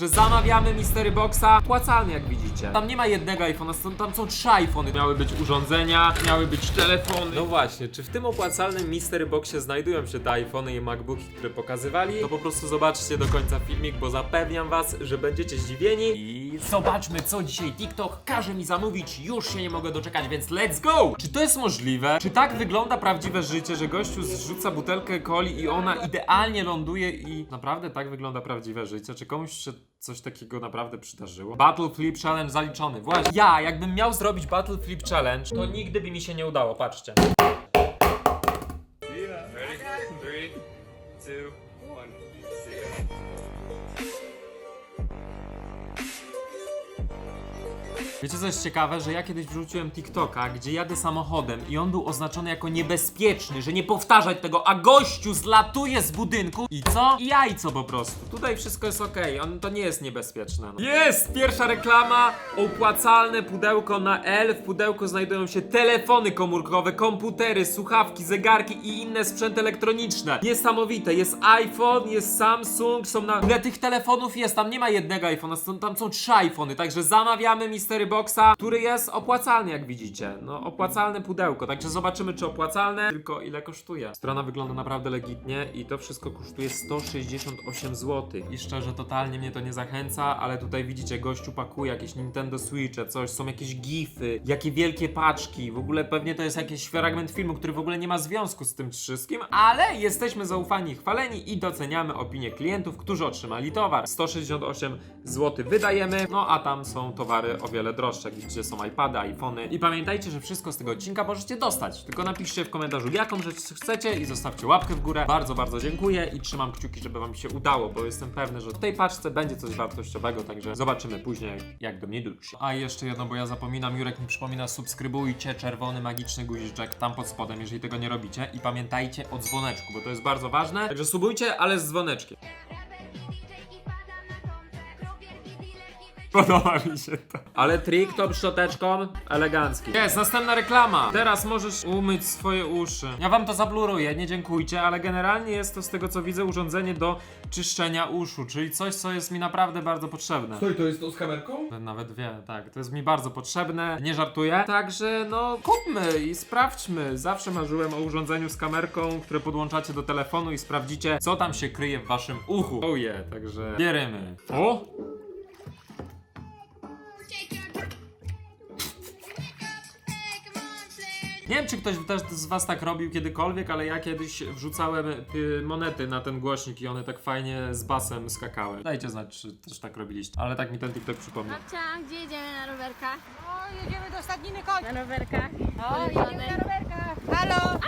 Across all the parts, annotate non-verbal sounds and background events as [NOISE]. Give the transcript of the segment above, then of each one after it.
że zamawiamy Mystery Boxa płacalnie jak widzicie. Tam nie ma jednego iPhone'a, są- tam są trzy iPhony. Miały być urządzenia, miały być telefony. No właśnie, czy w tym opłacalnym Mystery Boxie znajdują się te iPhony i MacBooki, które pokazywali? To po prostu zobaczcie do końca filmik, bo zapewniam was, że będziecie zdziwieni. I zobaczmy co dzisiaj TikTok każe mi zamówić. Już się nie mogę doczekać, więc let's go! Czy to jest możliwe? Czy tak wygląda prawdziwe życie, że gościu zrzuca butelkę coli i ona idealnie ląduje i naprawdę tak wygląda prawdziwe życie? Czy komuś się coś takiego naprawdę przydarzyło? Battle Flip Challenge zaliczony. Właśnie. Ja, jakbym miał zrobić Battle Flip Challenge, to nigdy by mi się nie udało, patrzcie. Ready? Three, two, one. Wiecie co jest ciekawe, że ja kiedyś wrzuciłem TikToka, gdzie jadę samochodem i on był oznaczony jako niebezpieczny, że nie powtarzać tego, a gościu zlatuje z budynku i co? I jajco po prostu. Tutaj wszystko jest ok, on to nie jest niebezpieczne. No. Jest! Pierwsza reklama, opłacalne pudełko na L. W pudełku znajdują się telefony komórkowe, komputery, słuchawki, zegarki i inne sprzęty elektroniczne. Niesamowite, jest iPhone, jest Samsung, są na... Ile tych telefonów jest? Tam nie ma jednego iPhone'a, są- tam są trzy iPhony, także zamawiamy Mystery Boxa, który jest opłacalny jak widzicie. No, opłacalne pudełko, także zobaczymy czy opłacalne, tylko ile kosztuje. Strona wygląda naprawdę legitnie i to wszystko kosztuje 168 zł. I szczerze, totalnie mnie to nie zachęca, ale tutaj widzicie, gościu pakuje jakieś Nintendo Switche, coś, są jakieś gify, jakie wielkie paczki, w ogóle pewnie to jest jakiś fragment filmu, który w ogóle nie ma związku z tym wszystkim, ale jesteśmy zaufani, chwaleni i doceniamy opinię klientów, którzy otrzymali towar. 168 zł wydajemy, no a tam są towary o wiele droższe, gdzie są iPady, iPhony. I pamiętajcie, że wszystko z tego odcinka możecie dostać, tylko napiszcie w komentarzu jaką rzecz chcecie i zostawcie łapkę w górę. Bardzo, bardzo dziękuję i trzymam kciuki, żeby wam się udało, bo jestem pewny, że w tej paczce będzie coś wartościowego, także zobaczymy później, jak do mnie dojdzie. A jeszcze jedno, bo ja zapominam, Jurek mi przypomina, subskrybujcie czerwony magiczny guziczek tam pod spodem, jeżeli tego nie robicie i pamiętajcie o dzwoneczku, bo to jest bardzo ważne, także subujcie, ale z dzwoneczkiem. Podoba mi się to. Ale trik to szczoteczką elegancki. Jest, następna reklama. Teraz możesz umyć swoje uszy. Ja wam to zabluruję, nie dziękujcie, ale generalnie jest to z tego co widzę urządzenie do czyszczenia uszu, czyli coś co jest mi naprawdę bardzo potrzebne. Stoi, to jest to z kamerką? Nawet wie, tak, to jest mi bardzo potrzebne, nie żartuję. Także no, kupmy i sprawdźmy. Zawsze marzyłem o urządzeniu z kamerką, które podłączacie do telefonu i sprawdzicie, co tam się kryje w waszym uchu. Oh yeah, także bierzemy. O! Nie wiem, czy ktoś też z was tak robił kiedykolwiek, ale ja kiedyś wrzucałem y, monety na ten głośnik i one tak fajnie z basem skakały. Dajcie znać, czy też tak robiliście. Ale tak mi ten TikTok przypomniał. Babcia, gdzie jedziemy na rowerkach? O, jedziemy do stadniny koni. Na rowerkach. O, jedziemy na rowerkach. Halo!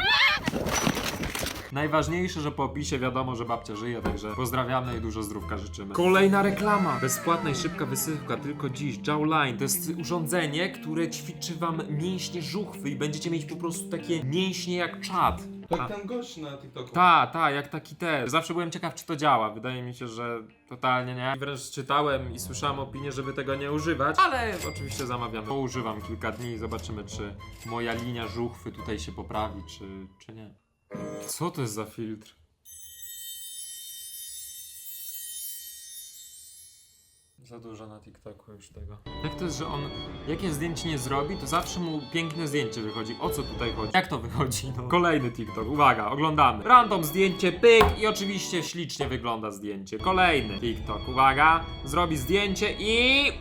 Najważniejsze, że po opisie wiadomo, że babcia żyje, także pozdrawiamy i dużo zdrówka życzymy. Kolejna reklama! Bezpłatna i szybka wysyłka tylko dziś. Jawline to jest urządzenie, które ćwiczy wam mięśnie żuchwy i będziecie mieć po prostu takie mięśnie jak czad. Tak ten gość na TikToku. Ta, ta, jak taki też. Zawsze byłem ciekaw, czy to działa. Wydaje mi się, że totalnie nie. I wręcz czytałem i słyszałem opinię, żeby tego nie używać, ale oczywiście zamawiam. To używam kilka dni i zobaczymy, czy moja linia żuchwy tutaj się poprawi, czy, czy nie. Co to jest za filtr? Za dużo na TikToku już tego. Jak to jest, że on jakie zdjęcie nie zrobi, to zawsze mu piękne zdjęcie wychodzi. O co tutaj chodzi? Jak to wychodzi? No. Kolejny TikTok, uwaga, oglądamy. Random zdjęcie, pyk i oczywiście ślicznie wygląda zdjęcie. Kolejny TikTok, uwaga, zrobi zdjęcie i...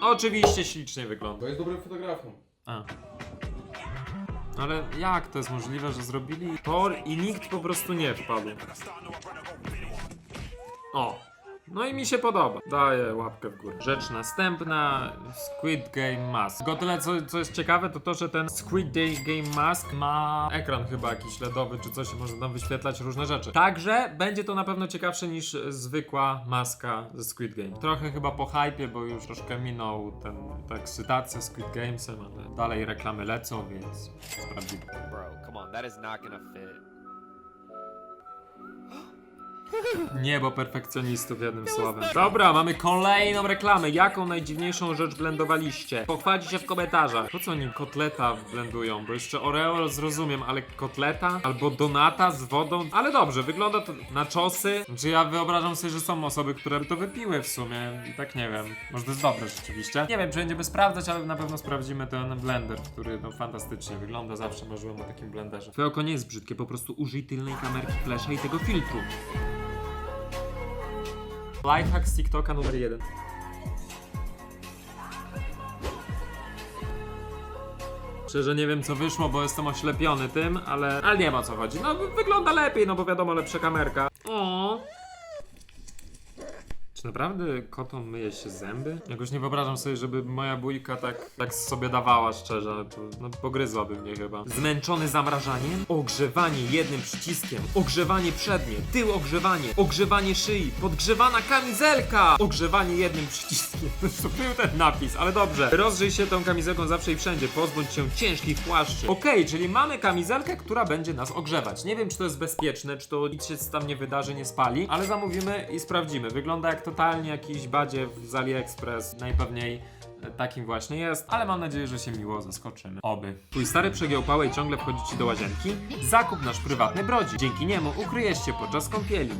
Oczywiście ślicznie wygląda. Bo jest dobrym fotografem. A. Ale jak to jest możliwe, że zrobili tor i nikt po prostu nie wpadł? O! No i mi się podoba. Daję łapkę w górę. Rzecz następna. Squid Game Mask. Tylko tyle, co, co jest ciekawe, to to, że ten Squid Game Mask ma ekran chyba jakiś LEDowy, czy coś, można tam wyświetlać różne rzeczy. Także będzie to na pewno ciekawsze niż zwykła maska ze Squid Game. Trochę chyba po hypie, bo już troszkę minął ten, ta ekscytacja Squid Gamesem, ale dalej reklamy lecą, więc sprawdzimy. Bro, come on, that is not gonna fit. Niebo perfekcjonistów jednym słowem. Dobra, mamy kolejną reklamę. Jaką najdziwniejszą rzecz blendowaliście? Pochwalcie się w komentarzach. Po co oni kotleta blendują? Bo jeszcze Oreo zrozumiem, ale kotleta? Albo donata z wodą? Ale dobrze, wygląda to na czosy. Czy ja wyobrażam sobie, że są osoby, które by to wypiły w sumie. I tak nie wiem. Może to jest dobre rzeczywiście. Nie wiem, czy będziemy sprawdzać, ale na pewno sprawdzimy ten blender, który no fantastycznie wygląda. Zawsze marzyłem o takim blenderze. Twoje oko nie jest brzydkie, po prostu użyj tylnej kamerki flasha i tego filtru. Lifehack z TikToka numer jeden. Szczerze nie wiem co wyszło, bo jestem oślepiony tym, ale, ale nie o co chodzi. No wy- wygląda lepiej, no bo wiadomo, lepsza kamerka. O. Czy naprawdę kotom myje się zęby? Jakoś nie wyobrażam sobie, żeby moja bójka tak, tak sobie dawała szczerze. To, no pogryzłaby mnie chyba. Zmęczony zamrażaniem? Ogrzewanie jednym przyciskiem. Ogrzewanie przednie, tył ogrzewanie. Ogrzewanie szyi. Podgrzewana kamizelka. Ogrzewanie jednym przyciskiem. [LAUGHS] To był ten napis, ale dobrze. Rozżyj się tą kamizelką zawsze i wszędzie. Pozbądź się ciężkich płaszczy. Okej, czyli mamy kamizelkę, która będzie nas ogrzewać. Nie wiem, czy to jest bezpieczne, czy to nic się tam nie wydarzy, nie spali, ale zamówimy i sprawdzimy. Wygląda jak totalnie jakiś badziew z AliExpress. Najpewniej e, takim właśnie jest, ale mam nadzieję, że się miło zaskoczymy. Oby. Twój stary przegiął pałę i ciągle wchodzi ci do łazienki? Zakup nasz prywatny brodzi. Dzięki niemu ukryjesz się podczas kąpieli.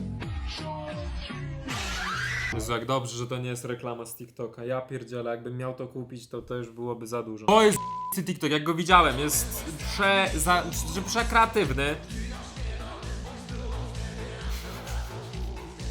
Jezu, jak dobrze, że to nie jest reklama z TikToka. Ja pierdzielę, jakbym miał to kupić, to to już byłoby za dużo. To jest TikTok, jak go widziałem, jest prze, za, prze, przekreatywny.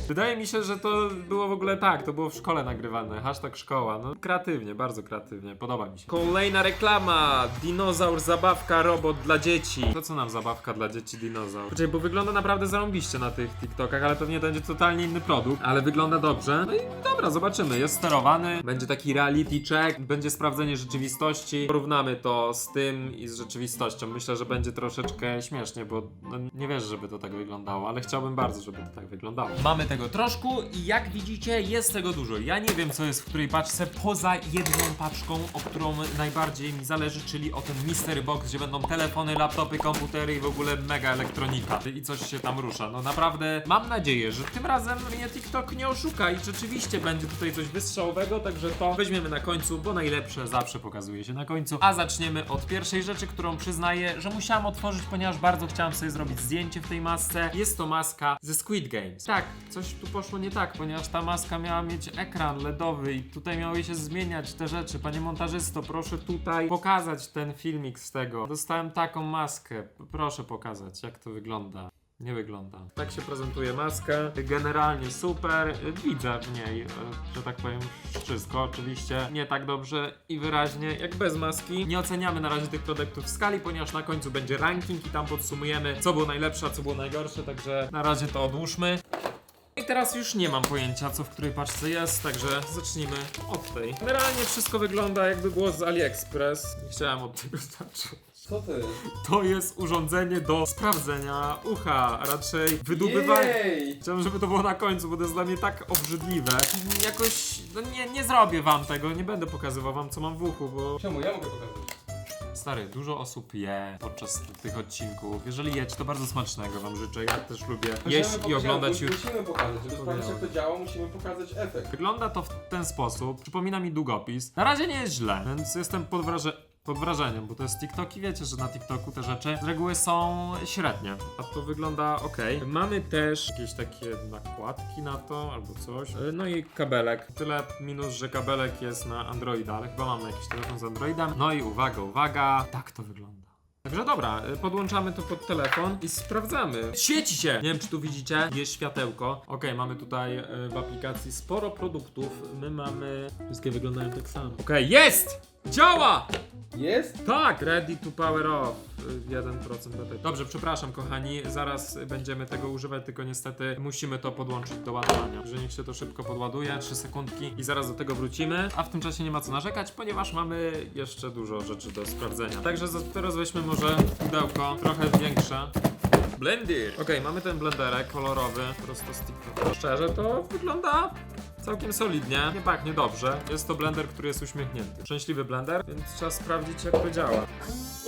Wydaje mi się, że to było w ogóle tak, to było w szkole nagrywane. Hashtag szkoła. No kreatywnie, bardzo kreatywnie. Podoba mi się. Kolejna reklama. Dinozaur, zabawka, robot dla dzieci. To co nam zabawka dla dzieci, dinozaur? Poczekaj, bo wygląda naprawdę zarąbiście na tych TikTokach, ale pewnie będzie totalnie inny produkt. Ale wygląda dobrze. No i dobra, zobaczymy. Jest sterowany. Będzie taki reality check. Będzie sprawdzenie rzeczywistości. Porównamy to z tym i z rzeczywistością. Myślę, że będzie troszeczkę śmiesznie, bo no, nie wierzę, żeby to tak wyglądało, ale chciałbym bardzo, żeby to tak wyglądało. Mamy tego troszkę i jak widzicie, jest tego dużo. Ja nie wiem, co jest w której paczce, poza jedną paczką, o którą najbardziej mi zależy, czyli o ten Mystery Box, gdzie będą telefony, laptopy, komputery i w ogóle mega elektronika. I coś się tam rusza. No naprawdę mam nadzieję, że tym razem mnie TikTok nie oszuka i rzeczywiście będzie tutaj coś wystrzałowego, także to weźmiemy na końcu, bo najlepsze zawsze pokazuje się na końcu. A zaczniemy od pierwszej rzeczy, którą przyznaję, że musiałam otworzyć, ponieważ bardzo chciałam sobie zrobić zdjęcie w tej masce. Jest to maska ze Squid Games. Tak, coś tu poszło nie tak, ponieważ ta maska miała mieć ekran LEDowy i tutaj miały się zmieniać te rzeczy. Panie montażysto, proszę tutaj pokazać ten filmik z tego. Dostałem taką maskę. Proszę pokazać, jak to wygląda. Nie wygląda. Tak się prezentuje maska. Generalnie super. Widzę w niej, e, że tak powiem, wszystko. Oczywiście nie tak dobrze i wyraźnie jak bez maski. Nie oceniamy na razie tych produktów w skali, ponieważ na końcu będzie ranking i tam podsumujemy, co było najlepsze, a co było najgorsze. Także na razie to odłóżmy. I teraz już nie mam pojęcia, co w której paczce jest, także zacznijmy od tej. Generalnie wszystko wygląda jakby było z AliExpress. Nie chciałem od tego zacząć. Co to jest? To jest urządzenie do sprawdzenia ucha, a raczej wydobywania. Jej! Chciałem, żeby to było na końcu, bo to jest dla mnie tak obrzydliwe. Jakoś, no nie, nie zrobię wam tego, nie będę pokazywał wam, co mam w uchu, bo... Czemu? Ja mogę pokazać. Stary, dużo osób je podczas tych odcinków. Jeżeli jecie, to bardzo smacznego wam życzę. Ja też lubię jeść i oglądać już. Musimy pokazać, żeby sprawdzić jak to działa, musimy pokazać efekt. Wygląda to w ten sposób. Przypomina mi długopis. Na razie nie jest źle, więc jestem pod, wraże pod wrażeniem, bo to jest TikTok i wiecie, że na TikToku te rzeczy z reguły są średnie. A to wygląda ok. Mamy też jakieś takie nakładki na to albo coś. E, No i kabelek. Tyle minus, że kabelek jest na Androida, ale chyba mam jakiś telefon z Androidem. No i uwaga, uwaga. Tak to wygląda. Także dobra, y, podłączamy to pod telefon i sprawdzamy. Świeci się! Nie wiem, czy tu widzicie, jest światełko. Okej, mamy tutaj y, w aplikacji sporo produktów. My mamy. Wszystkie wyglądają tak samo. Okej, jest! Działa! Jest? Tak! Ready to power off. Y, 1% baterii. Dobrze, przepraszam, kochani. Zaraz będziemy tego używać, tylko niestety musimy to podłączyć do ładowania. Że niech się to szybko podładuje, 3 sekundki i zaraz do tego wrócimy. A w tym czasie nie ma co narzekać, ponieważ mamy jeszcze dużo rzeczy do sprawdzenia. Także za- teraz weźmy może pudełko trochę większe. Blender! Okej, mamy ten blenderek kolorowy, prosto TikToka. Szczerze, to wygląda całkiem solidnie, nie pachnie dobrze. Jest to blender, który jest uśmiechnięty. Szczęśliwy blender, więc trzeba sprawdzić jak to działa.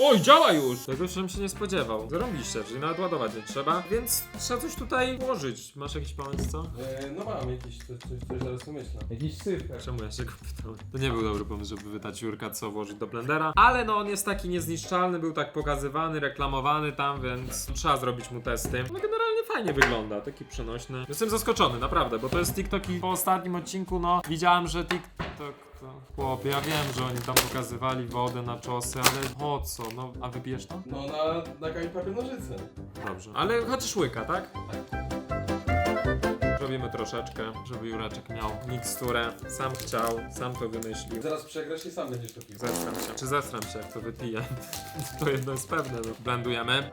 Oj, działa już! Tego żebym się nie spodziewał. Zarąbiście, czyli nawet ładować nie trzeba, więc trzeba coś tutaj włożyć. Masz jakiś pomysł, co? E, no mam jakiś coś, coś, coś zaraz pomyślę. Jakiś syf. Czemu ja się go pytałem? To nie był dobry pomysł, żeby wydać Jurka, co włożyć do blendera. Ale no on jest taki niezniszczalny, był tak pokazywany, reklamowany tam, więc trzeba zrobić mu testy. No generalnie fajnie wygląda, taki przenośny. Jestem zaskoczony, naprawdę, bo to jest TikTok i po ostatnim odcinku, no widziałem, że TikTok to... Chłopie, ja wiem, że oni tam pokazywali wodę na czosy, ale po co? No, a wypijesz to? No na, na kamień papier nożyce. Dobrze. Ale chociaż łyka, tak? Robimy troszeczkę, żeby Jureczek miał miksturę. Sam chciał, sam to wymyślił. Zaraz przegrasz i sam będziesz to pił. Zestram się. Czy zestram się, jak to wypiję? [LAUGHS] To jedno jest pewne. No. Blendujemy.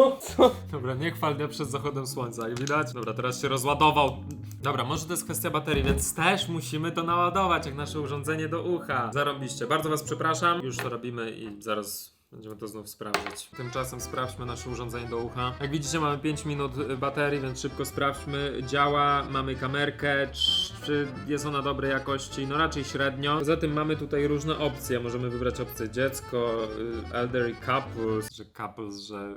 Co? Co? Dobra, nie chwal dnia przed zachodem słońca, jak widać. Dobra, teraz się rozładował. Dobra, może to jest kwestia baterii, więc też musimy to naładować, jak nasze urządzenie do ucha. Zarobiście. Bardzo was przepraszam. Już to robimy i zaraz Będziemy to znów sprawdzić. Tymczasem sprawdźmy nasze urządzenie do ucha. Jak widzicie, mamy 5 minut y, baterii, więc szybko sprawdźmy. Działa, mamy kamerkę, czy- czy jest ona dobrej jakości? No raczej średnio. Poza tym mamy tutaj różne opcje. Możemy wybrać opcję dziecko, y, elderly couples, że couples, że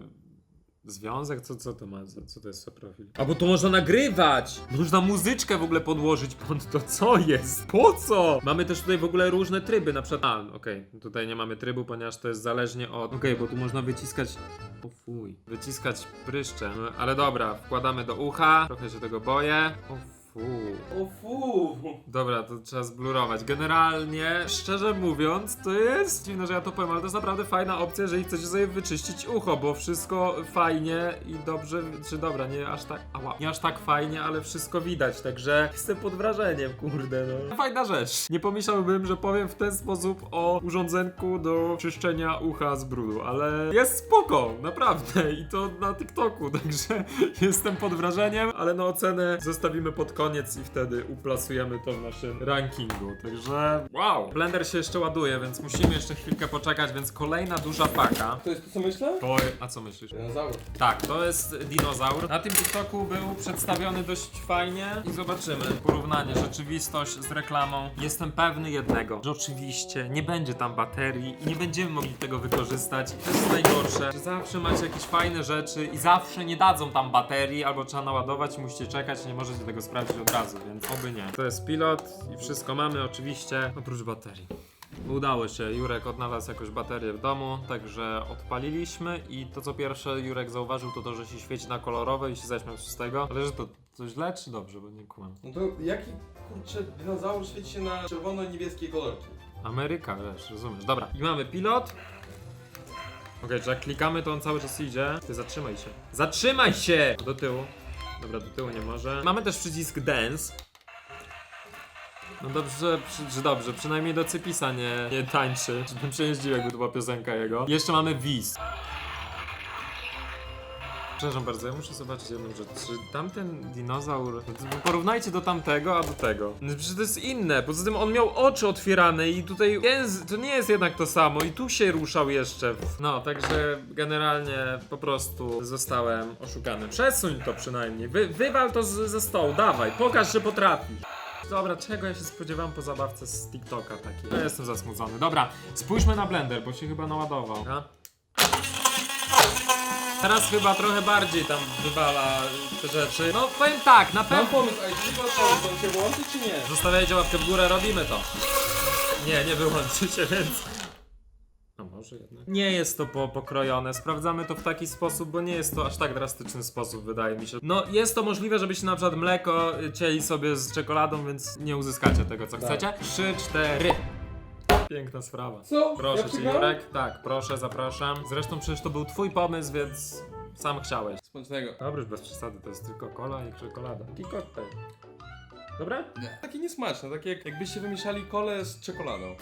Związek? Co, co to ma? Co to jest za profil? A bo to można nagrywać! Można muzyczkę w ogóle podłożyć pod to. Co jest? Po co? Mamy też tutaj w ogóle różne tryby, na przykład... A, okej. Tutaj nie mamy trybu, ponieważ to jest zależnie od... Okej, bo tu można wyciskać... O fuj. Wyciskać pryszcze. No, ale dobra, wkładamy do ucha. Trochę się tego boję. O fu. O fu! Dobra, to trzeba zblurować. Generalnie, szczerze mówiąc, to jest dziwne, że ja to powiem, ale to jest naprawdę fajna opcja, jeżeli chcecie sobie wyczyścić ucho, bo wszystko fajnie i dobrze, czy dobra, nie aż tak, ała, nie aż tak fajnie, ale wszystko widać, także jestem pod wrażeniem, kurde, no. Fajna rzecz. Nie pomyślałbym, że powiem w ten sposób o urządzenku do czyszczenia ucha z brudu, ale jest spoko, naprawdę, i to na TikToku, [LAUGHS] także jestem pod wrażeniem, ale no ocenę zostawimy pod koniec i wtedy uplasujemy to w naszym rankingu. Także wow! Blender się jeszcze ładuje, więc musimy jeszcze chwilkę poczekać, więc kolejna duża paka. To jest to co myślę? To... A co myślisz? Dinozaur. Tak, to jest dinozaur. Na tym TikToku był przedstawiony dość fajnie i zobaczymy porównanie rzeczywistość z reklamą. Jestem pewny jednego, że oczywiście nie będzie tam baterii i nie będziemy mogli tego wykorzystać. To jest najgorsze, że zawsze macie jakieś fajne rzeczy i zawsze nie dadzą tam baterii albo trzeba naładować musicie czekać nie możecie tego sprawdzić od razu, więc oby nie. To jest pilot i wszystko mamy oczywiście oprócz baterii. Udało się, Jurek odnalazł jakąś baterię w domu, także odpaliliśmy i to co pierwsze Jurek zauważył to to, że się świeci na kolorowe i się zaśmiał z tego. Ale że to, to źle czy dobrze, bo nie kumam. No to jaki kurczę dinozaur świeci się na czerwono-niebieskie kolorki? Ameryka, wiesz, rozumiesz. Dobra, i mamy pilot. Okej, czy jak klikamy to on cały czas idzie. Ty zatrzymaj się. Zatrzymaj się! Do tyłu. Dobra, do tyłu nie może. Mamy też przycisk dance. No dobrze, dobrze, przynajmniej do Cypisa nie, nie tańczy. Żebym przejeździł, jakby to była piosenka jego. Jeszcze mamy Wiz. Przepraszam bardzo, ja muszę zobaczyć jedną rzecz. Czy tamten dinozaur. no Porównajcie do tamtego, a do tego. No Przecież to jest inne. Poza tym on miał oczy otwierane i tutaj. To nie jest jednak to samo. I tu się ruszał jeszcze. No, także generalnie po prostu zostałem oszukany. Przesuń to przynajmniej. Wy, wywal to z, ze stołu. Dawaj, pokaż, że potrafisz. Dobra, czego ja się spodziewałem po zabawce z TikToka takiej? Ja jestem zasmucony. Dobra, spójrzmy na blender, bo się chyba naładował. A? Teraz chyba trochę bardziej tam wywala te rzeczy. No powiem tak, na Mam pewno. pomysł, a jeśli odpalić, to się włączy czy nie? Zostawiajcie łapkę w górę, robimy to. Nie, nie wyłączycie, więc. A może jednak. Nie jest to po, pokrojone. Sprawdzamy to w taki sposób, bo nie jest to aż tak drastyczny sposób, wydaje mi się. No, jest to możliwe, żebyście na przykład mleko y, cieli sobie z czekoladą, więc nie uzyskacie tego, co Tak. chcecie. Trzy, cztery. Piękna sprawa. Co? Proszę ja cię, przegrałem? Jurek. Tak, proszę, zapraszam. Zresztą przecież to był twój pomysł, więc sam chciałeś. Smacznego. Dobry, bez przesady, to jest tylko kola i czekolada. Taki koktajl. Dobre? Takie niesmaczne, takie jak, jakbyście wymieszali kole z czekoladą.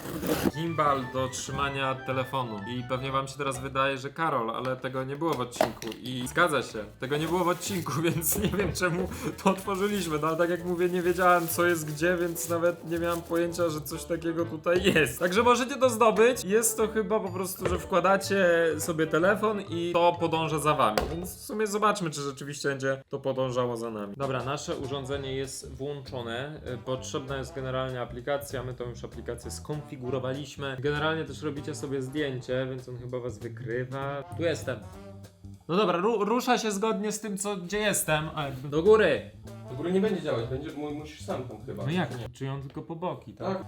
Gimbal do trzymania telefonu. I pewnie wam się teraz wydaje, że Karol, ale tego nie było w odcinku. I zgadza się, tego nie było w odcinku, [LAUGHS] więc nie wiem czemu to otworzyliśmy. No ale tak jak mówię, nie wiedziałem co jest gdzie, więc nawet nie miałem pojęcia, że coś takiego tutaj jest. Także możecie to zdobyć. Jest to chyba po prostu, że wkładacie sobie telefon i to podąża za wami. Więc w sumie zobaczmy, czy rzeczywiście będzie to podążało za nami. Dobra, nasze urządzenie jest włączone. Y, Potrzebna jest generalnie aplikacja. My tą już aplikację skonfigurowaliśmy. Generalnie też robicie sobie zdjęcie, więc on chyba was wykrywa. Tu jestem. No dobra, ru rusza się zgodnie z tym, co, gdzie jestem. A, jakby- do góry! Do góry nie będzie działać, będzie, mu- musisz sam tam chyba. No jak nie? Czy ją tylko po boki, tak? Tak.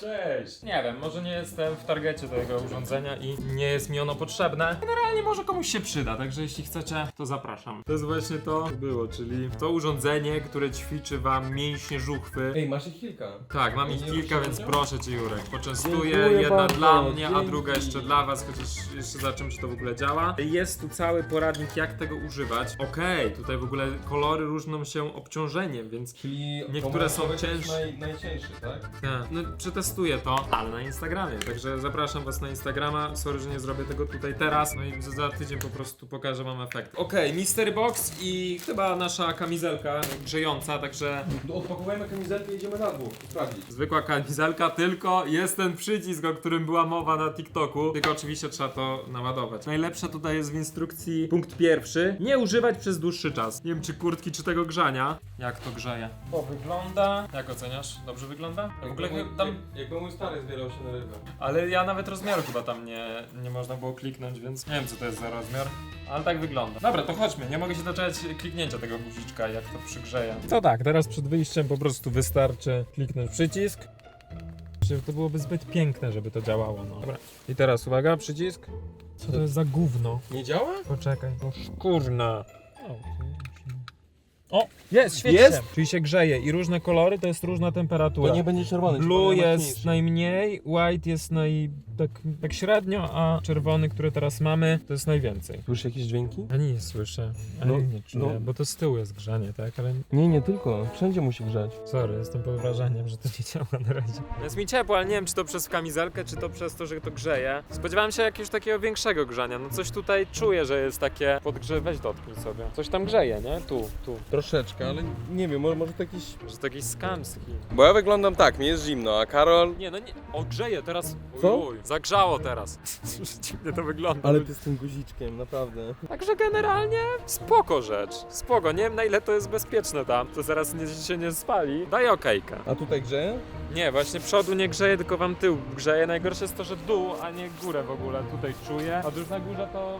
Cześć! Nie wiem, może nie jestem w targecie tego urządzenia i nie jest mi ono potrzebne. Generalnie może komuś się przyda, także jeśli chcecie, to zapraszam. To jest właśnie to było, czyli to urządzenie, które ćwiczy wam mięśnie żuchwy. Ej, masz ich kilka. Tak, mam ich kilka, więc proszę cię Jurek, poczęstuję. Dziękuję Jedna bardzo, dla mnie, a dzięki. druga jeszcze dla was, chociaż jeszcze za czymś to w ogóle działa. Jest tu cały poradnik, jak tego używać. Okej, tutaj w ogóle kolory różnią się obciążeniem, więc Czyli Niektóre są to jest cięższe. Naj, najcięższy, tak? tak, no przetestuję to, ale na Instagramie, także zapraszam was na Instagrama. Sorry, że nie zrobię tego tutaj teraz. No i za- za tydzień po prostu pokażę wam efekt. Okej, Mystery Box i chyba nasza kamizelka grzejąca, także No, Odpakowujemy kamizelkę i jedziemy na dwóch, sprawdzić. zwykła kamizelka, tylko jest ten przycisk, o którym była mowa na TikToku. Tylko oczywiście trzeba to naładować. Najlepsze tutaj jest w instrukcji punkt pierwszy. Nie używać przez dłuższy czas. Nie wiem czy kurtki, czy tego grzania. Jak to grzeje? O, wygląda. Jak oceniasz? Dobrze wygląda? W ogóle chyba mój- tam jak- Jakby mój stary zbierał się na rybę. ale ja nawet rozmiaru chyba tam nie, nie można było kliknąć, więc nie wiem co to jest za rozmiar. Ale tak wygląda. Dobra, to chodźmy. Nie mogę się doczekać kliknięcia tego guziczka, jak to przygrzeje. To tak, teraz przed wyjściem po prostu wystarczy kliknąć przycisk. Że to byłoby zbyt piękne, żeby to działało. No. Dobra. I teraz uwaga, przycisk. Co to jest za gówno? Nie działa? Poczekaj. O szkurna. O, jest, świeci Jest? się. Czyli się grzeje i różne kolory to jest różna temperatura. To nie będzie czerwony. Blue jest najmniej, white jest naj... Tak, tak średnio, a czerwony, który teraz mamy, to jest najwięcej. Słyszysz jakieś dźwięki? Ja nie słyszę, ani No, nie czuję, no. bo to z tyłu jest grzanie, tak? Ale Nie, nie tylko. Wszędzie musi grzać. sorry, jestem pod wrażeniem, że to nie działa na razie. Jest mi ciepło, ale nie wiem, czy to przez kamizelkę, czy to przez to, że to grzeje. Spodziewałem się jakiegoś takiego większego grzania. No coś tutaj czuję, że jest takie podgrze... Weź dotknij sobie. Coś tam grzeje, nie? Tu, tu. Troszeczkę, ale nie wiem, może, może to jakiś... Że to jakiś skamski. Bo ja wyglądam tak, mi jest zimno, a Karol... Nie, no nie. O, grzeje teraz. Co? Uj, zagrzało teraz. [LAUGHS] Dziwnie to wygląda. Ale ty z tym guziczkiem, naprawdę. Także generalnie spoko rzecz. Spoko, nie wiem na ile to jest bezpieczne tam. To zaraz nie, się nie spali. Daj okejka. A tutaj grzeje? Nie, właśnie przodu nie grzeje, tylko wam tył grzeje. Najgorsze jest to, że dół, a nie górę w ogóle tutaj czuję. A już na górze to...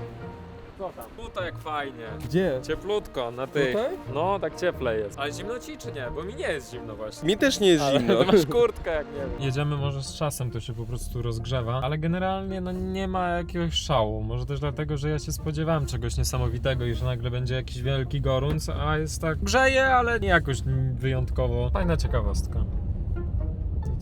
Co tam? Tutaj jak fajnie. Gdzie? Cieplutko na tych. Tutaj? No, tak cieplej jest. Ale zimno ci czy nie? Bo mi nie jest zimno właśnie. Mi też nie jest Ale zimno. [LAUGHS] masz kurtkę jak nie wiem. Jedziemy może z czasem, to się po prostu rozgrzewa, ale generalnie no nie ma jakiegoś szału. Może też dlatego, że ja się spodziewałem czegoś niesamowitego i że nagle będzie jakiś wielki gorąc, a jest tak grzeje, ale nie jakoś wyjątkowo. Fajna ciekawostka.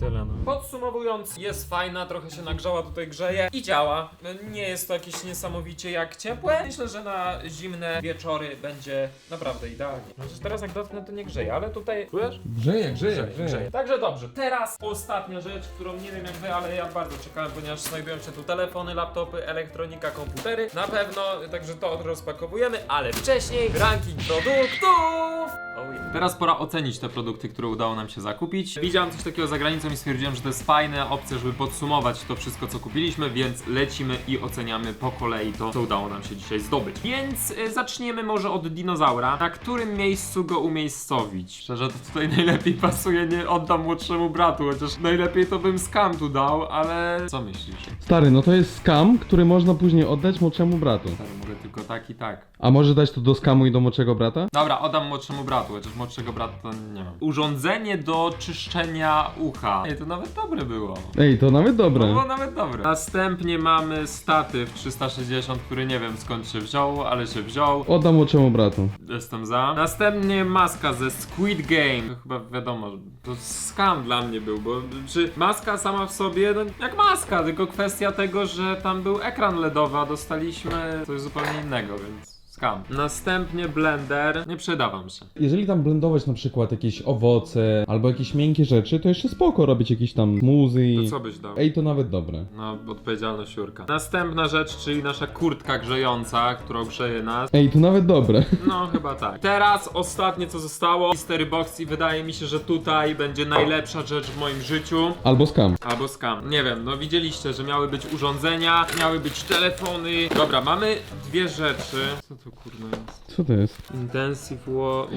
Tyle no. Podsumowując, jest fajna, trochę się nagrzała, tutaj grzeje i działa. Nie jest to jakieś niesamowicie jak ciepłe. Myślę, że na zimne wieczory będzie naprawdę idealnie. Chociaż teraz jak dotknę to nie grzeje, ale tutaj... Czujesz? Grzeje, grzeje, Grzeje, grzeje. Także dobrze, teraz ostatnia rzecz, którą nie wiem jak wy, ale ja bardzo czekałem, ponieważ znajdują się tu telefony, laptopy, elektronika, komputery. Na pewno, także to rozpakowujemy, ale wcześniej ranking produktów! Oh. Teraz pora ocenić te produkty, które udało nam się zakupić. Widziałem coś takiego za granicą i stwierdziłem, że to jest fajna opcja, żeby podsumować to wszystko, co kupiliśmy, więc lecimy i oceniamy po kolei to, co udało nam się dzisiaj zdobyć. Więc y, zaczniemy może od dinozaura. Na którym miejscu go umiejscowić? Szczerze, to tutaj [LAUGHS] najlepiej pasuje, nie oddam młodszemu bratu, chociaż najlepiej to bym skam tu dał, ale co myślisz? Stary, no to jest skam, który można później oddać młodszemu bratu. Stary, mogę tylko tak i tak. A może dać to do skamu i do młodszego brata? Dobra, oddam młodszemu bratu, chociaż młodszego brata to nie mam. Urządzenie do czyszczenia ucha. Ej, to nawet dobre było. Ej, to nawet To dobre. było nawet dobre. Następnie mamy statyw 360, który nie wiem skąd się wziął, ale się wziął. Oddam młodszemu bratu. Jestem za. Następnie maska ze Squid Game. To chyba wiadomo, że to skam dla mnie był, bo czy maska sama w sobie, no jak maska, tylko kwestia tego, że tam był ekran LEDowy, a dostaliśmy coś zupełnie innego, więc Skam. Następnie blender. Nie przyda wam się. Jeżeli tam blendować na przykład jakieś owoce albo jakieś miękkie rzeczy, to jeszcze spoko robić jakieś tam muzy. To co byś dał? Ej, to nawet dobre. No, odpowiedzialność Jurka. Następna rzecz, czyli nasza kurtka grzejąca, która grzeje nas. Ej, to nawet dobre. [LAUGHS] No, chyba tak. Teraz ostatnie co zostało. Mystery Box i wydaje mi się, że tutaj będzie najlepsza rzecz w moim życiu. Albo skam. Albo skam. Nie wiem, no widzieliście, że miały być urządzenia, miały być telefony. Dobra, mamy dwie rzeczy. Co to kurwa jest? Co to jest? Intensive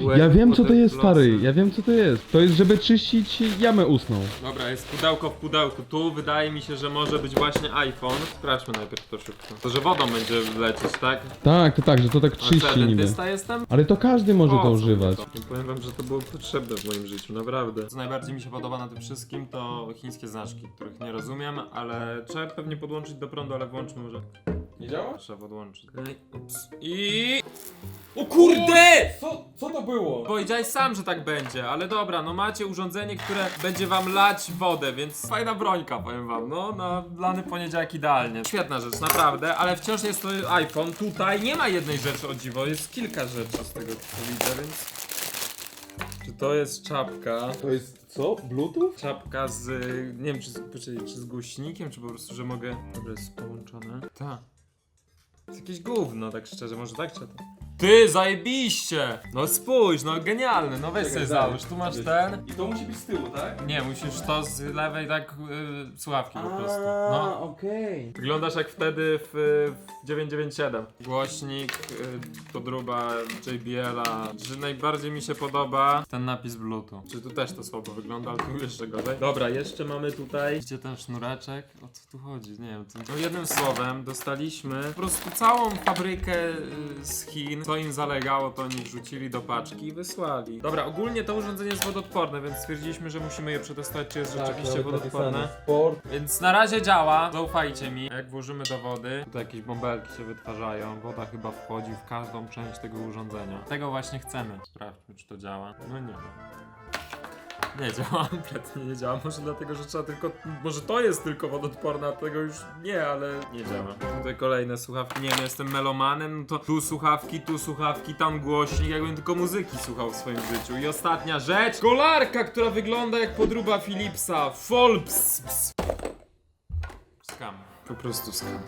wa- Ja wiem co to Water jest, Flossy. stary. Ja wiem co to jest. To jest, żeby czyścić jamę ustną. Dobra, jest pudełko w pudełku. Tu wydaje mi się, że może być właśnie iPhone. Sprawdźmy najpierw to szybko. To, że wodą będzie lecieć, tak? Tak, to tak, że to tak A co, czyści niby. dentysta jestem? Ale to każdy może O, to co używać. to? Nie powiem wam, że to było potrzebne w moim życiu, naprawdę. Co najbardziej mi się podoba na tym wszystkim to chińskie znaczki, których nie rozumiem, ale trzeba pewnie podłączyć do prądu, ale włączmy może. Nie działa? Trzeba podłączyć. Okej, ups. I... O kurde! Co, co to było? Powiedziałeś sam, że tak będzie, ale dobra, no macie urządzenie, które będzie wam lać wodę, więc fajna brońka, powiem wam, no, na lany poniedziałek idealnie. Świetna rzecz, naprawdę, ale wciąż jest to iPhone. Tutaj nie ma jednej rzeczy o dziwo, jest kilka rzeczy z tego, co widzę, więc... Czy to jest czapka? To jest co? Bluetooth? Czapka z, nie wiem, czy z, poczekaj, czy z głośnikiem, czy po prostu, że mogę... Dobra, jest połączone. Tak. Jest jakieś gówno, tak szczerze, może tak to? Ty, zajebiście! No spójrz, no genialny, no weź sobie załóż, tu masz ten. I to musi być z tyłu, tak? Nie, musisz to z lewej tak y, słuchawki po prostu. No. okej. Wyglądasz jak wtedy w, w 997. Głośnik, y, podróba JBL-a. Że najbardziej mi się podoba ten napis Bluetooth. Czy tu też to słabo wygląda, ale tu jeszcze gorzej. Dobra, jeszcze mamy tutaj. Gdzie ten sznureczek? O co tu chodzi? Nie wiem. To... No jednym słowem, dostaliśmy po prostu całą fabrykę y, z Chin. Co im zalegało, to oni wrzucili do paczki i wysłali. Dobra, ogólnie to urządzenie jest wodoodporne, więc stwierdziliśmy, że musimy je przetestować, czy jest Tak, rzeczywiście wodoodporne. Sport. Więc na razie działa, zaufajcie mi. Jak włożymy do wody, tutaj jakieś bąbelki się wytwarzają, woda chyba wchodzi w każdą część tego urządzenia. Tego właśnie chcemy. Sprawdźmy, czy to działa. No nie. Nie działa, kompletnie [LAUGHS] nie działa. Może dlatego, że trzeba tylko. Może to jest tylko wodoodporne, a tego już nie, ale nie działa. Tutaj kolejne słuchawki. Nie wiem, jestem melomanem, no to tu słuchawki, tu słuchawki, tam głośnik, jakbym tylko muzyki słuchał w swoim życiu. I ostatnia rzecz. Kolarka, która wygląda jak podruba Philipsa. Folps. Skam. Po prostu skam.